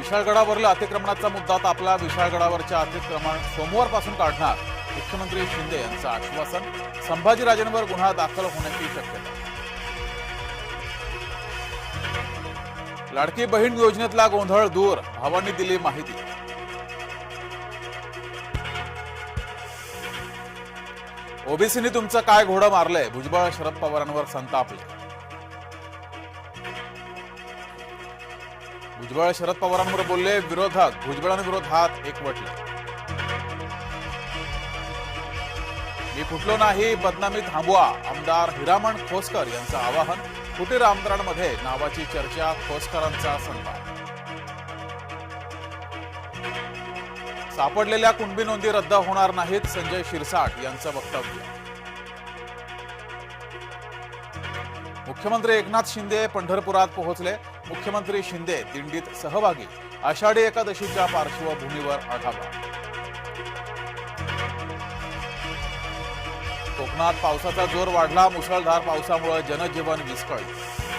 विशाळगडावरील अतिक्रमणाचा मुद्दा आपला विशाळगडावरच्या अतिक्रमण सोमवारपासून काढणार. मुख्यमंत्री शिंदे यांचं आश्वासन संभाजीराजेंवर गुन्हा दाखल होण्याची शक्यता. लाडकी बहीण योजनेतला गोंधळ दूर भावांनी दिली माहिती. ओबीसीने तुमचं काय घोडं मारलंय? भुजबळ शरद पवारांवर संतापले भुजबळ शरद पवारांवर बोलले विरोधात भुजबळांविरोधात एकवटले. मी फुटलो नाही बदनामी थांबवा आमदार हिरामण खोसकर यांचं आवाहन फुटीर आमदारांमध्ये नावाची चर्चा खोसकरांचा संताप सापडलेल्या कुणबी नोंदी रद्द होणार नाहीत संजय शिरसाट यांचं वक्तव्य. मुख्यमंत्री एकनाथ शिंदे पंढरपुरात पोहोचले. मुख्यमंत्री शिंदे दिंडीत सहभागी. आषाढी एकादशीच्या पार्श्वभूमीवर आढावा. कोकणात पावसाचा जोर वाढला. मुसळधार पावसामुळे जनजीवन विस्कळीत.